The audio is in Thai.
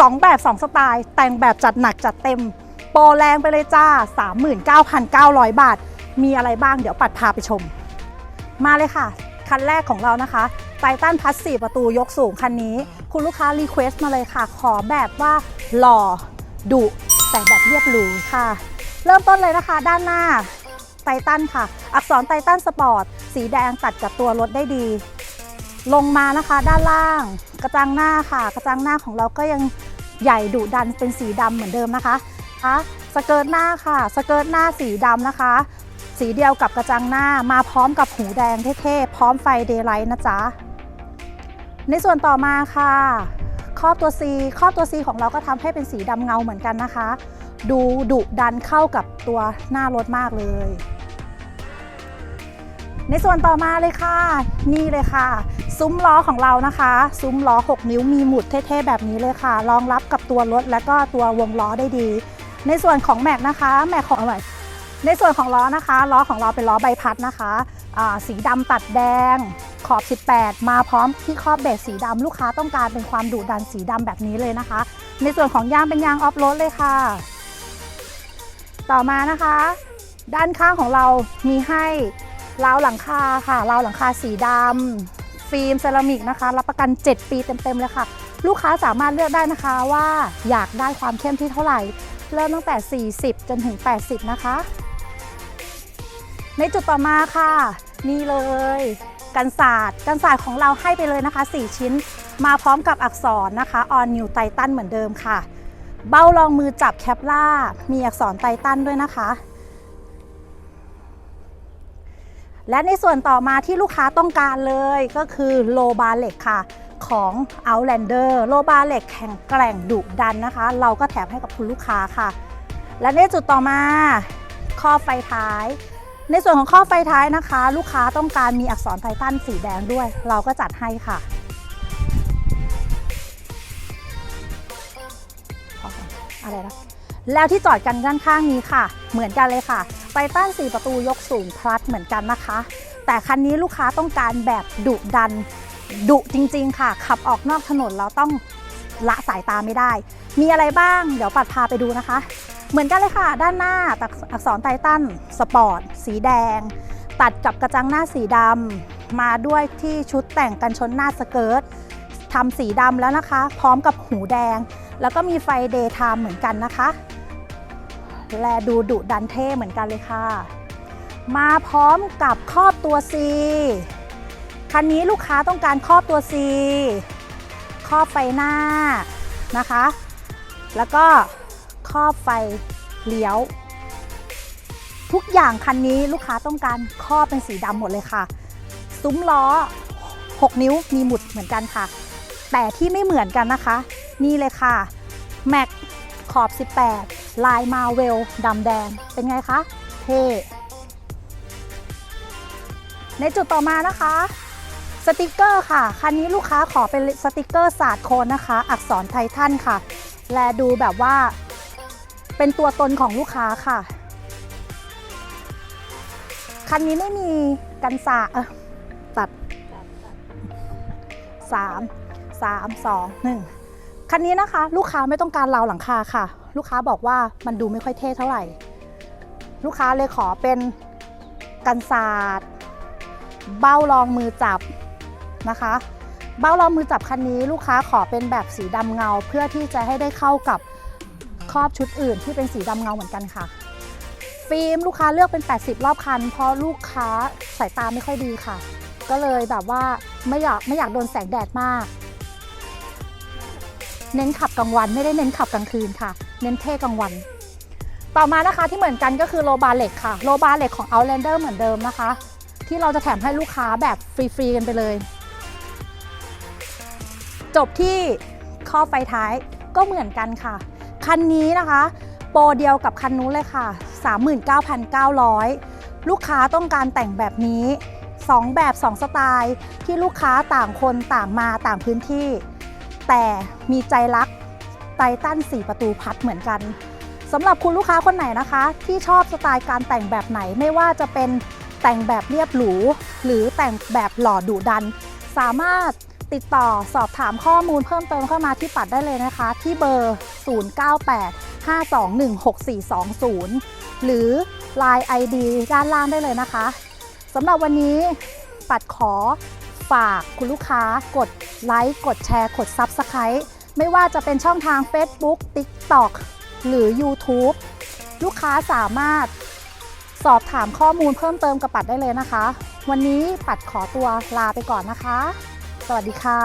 2 แบบ 2 สไตล์ แต่งแบบจัดหนักจัดเต็ม โปรแรงไปเลยจ้า 39,900 บาท มีอะไรบ้างเดี๋ยวปัดพาไปชม มาเลยค่ะ คันแรกของเรานะคะไททันพัสสี่ประตูยกสูงคันนี้ คุณลูกค้ารีเควสต์มาเลยค่ะ ขอแบบว่าหล่อดุแต่แบบเรียบหรูค่ะ เริ่มต้นเลยนะคะด้านหน้าไททันค่ะ อักษรไททันสปอร์ตสีแดงตัดกับตัวรถได้ดี ลงมานะคะด้านล่าง กระจังหน้าค่ะ กระจังหน้าของเราก็ยัง ใหญ่ดุดันเป็นสีดำเหมือนเดิมนะคะคะสเกิร์ตหน้าค่ะ สเกิร์ตหน้าสีดำนะคะ สีเดียวกับกระจังหน้ามาพร้อมกับหูแดงเท่ๆ พร้อมไฟเดย์ไลท์นะจ๊ะ ในส่วนต่อมาค่ะครอบตัว C ครอบตัว C ของเราก็ทำให้เป็นสีดำเงาเหมือนกันนะคะ ดูดุดันเข้ากับตัวหน้ารถมากเลย ในส่วนต่อมาเลยค่ะ นี่เลยค่ะ ซุ้มล้อของเรานะคะ ซุ้มล้อ 6 นิ้วมีหมุดเท่ๆแบบนี้เลยค่ะ รองรับกับตัวรถและก็ตัววงล้อได้ดี ในส่วนของแม็กนะคะ แม็กของอะไรในส่วนของล้อนะคะ ล้อของเราเป็นล้อใบพัดนะคะสีดำตัดแดง ขอบ 18 มาพร้อมที่ครอบเบสสีดำลูกค้าต้องการเป็นความดุดันสีดำแบบนี้เลยนะคะ ในส่วนของยางเป็นยางออฟโรดเลยค่ะ ต่อมานะคะ ด้านข้างของเรามีให้ ราวหลังคาค่ะราวหลังคาสีดำฟิล์มเซรามิกนะคะ รับประกัน 7 ปีเต็มๆเลยค่ะ ลูกค้าสามารถเลือกได้นะคะว่าอยากได้ความเข้มที่เท่าไหร่ เริ่มตั้งแต่ 40 จนถึง 80 นะคะ ในจุดต่อมาค่ะ นี่เลยกันศาสตร์กันศาสตร์ของเราให้ไปเลยนะคะ 4 ชิ้นมาพร้อมกับอักษรนะคะ on new titan เหมือนเดิมค่ะ เบ้ารองมือจับแคปล่ามีอักษรไททันด้วยนะคะ และในส่วนต่อมาที่ลูกค้าต้องการเลยก็คือโลบาเล็กค่ะของ Outlander โลบาเล็กแข็งแกร่งดุดันนะคะ เราก็แถมให้กับคุณลูกค้าค่ะ และในจุดต่อมาข้อไฟท้าย ในส่วนของข้อไฟท้ายนะคะ ลูกค้าต้องการมีอักษรไททันสีแดงด้วย เราก็จัดให้ค่ะอก่อนอะไรนะแล้วที่จอดกันด้านข้างนี้ค่ะ เหมือนกันเลยค่ะ ไททัน4ประตูยกสูงพลัดเหมือนกันนะคะ แต่คันนี้ลูกค้าต้องการแบบดุดันดุจริง ๆ ค่ะ ขับออกนอกถนนเราต้องละสายตาไม่ได้ มีอะไรบ้าง เดี๋ยวปัดพาไปดูนะคะ เหมือนกันเลยค่ะ ด้านหน้าตักอักษรไททันสปอร์ตสีแดง ตัดกับกระจังหน้าสีดำมาด้วยที่ชุดแต่งกันชนหน้าสเกิร์ตทำสีดำแล้วนะคะ พร้อมกับหูแดง แล้วก็มีไฟเดย์ไทม์เหมือนกันนะคะ แลดูดุดันเท่เหมือนกันเลยค่ะ มาพร้อมกับครอบตัว C คันนี้ลูกค้าต้องการครอบตัว C ครอบไฟหน้านะคะ แล้วก็ครอบไฟเลี้ยว ทุกอย่างคันนี้ลูกค้าต้องการครอบเป็นสีดำหมดเลยค่ะ ซุ้มล้อ 6 นิ้วมีหมุดเหมือนกันค่ะ แต่ที่ไม่เหมือนกันนะคะ นี่เลยค่ะ แม็กขอบ 18 ลายมาเวลดำแดง เป็นไงคะ เท่ในจุดต่อมานะคะ สติกเกอร์ค่ะ คันนี้ลูกค้าขอเป็นสติกเกอร์ศาสตร์โคนนะคะ อักษรไททันค่ะ แลดูแบบว่า เป็นตัวตนของลูกค้าค่ะ คันนี้ไม่มีกันสาเออตัด 3 3 2 1 คันนี้นะคะ ลูกค้าไม่ต้องการราวหลังคาค่ะ ลูกค้าบอกว่ามันดูไม่ค่อยเท่เท่าไหร่ ลูกค้าเลยขอเป็นกันศาสตร์เบ้ารองมือจับนะคะ เบ้ารองมือจับคันนี้ลูกค้าขอเป็นแบบสีดำเงา เพื่อที่จะให้ได้เข้ากับครอบชุดอื่นที่เป็นสีดำเงาเหมือนกันค่ะ ฟิล์มลูกค้าเลือกเป็น 80 รอบคัน เพราะลูกค้าสายตาไม่ค่อยดีค่ะ ก็เลยแบบว่าไม่อยากไม่อยากโดนแสงแดดมาก เน้นขับกลางวันไม่ได้เน้นขับกลางคืนค่ะ เน้นเท่กลางวัน ต่อมานะคะที่เหมือนกันก็คือโลบาเล็กค่ะ โลบาเล็กของ Outlander เหมือนเดิมนะคะ ที่เราจะแถมให้ลูกค้าแบบฟรี ๆ กันไปเลย จบที่ข้อไฟท้ายก็เหมือนกันค่ะ คันนี้นะคะ โปรเดียวกับคันนู้นเลยค่ะ 39,900 ลูกค้าต้องการแต่งแบบนี้ 2 แบบ 2 สไตล์ที่ลูกค้าต่างคนต่างมาต่างพื้นที่ แต่มีใจรักไททัน4 ประตูพัดเหมือนกันสำหรับคุณลูกค้าคนไหนนะคะ ที่ชอบสไตล์การแต่งแบบไหนไม่ว่าจะเป็นแต่งแบบเรียบหรู หรือแต่งแบบหล่อดุดัน สามารถติดต่อสอบถามข้อมูลเพิ่มเติมเข้ามาที่ปัดได้เลยนะคะ ที่เบอร์ 0985216420 หรือ Line ID ด้านล่างได้เลยนะคะสำหรับวันนี้ปัดขอ ฝากคุณลูกค้ากดไลค์กดแชร์ กด Subscribe ไม่ว่าจะเป็นช่องทาง Facebook TikTok หรือ YouTube ลูกค้าสามารถสอบถามข้อมูลเพิ่มเติมกับปัดได้เลยนะคะ วันนี้ปัดขอตัวลาไปก่อนนะคะ สวัสดีค่ะ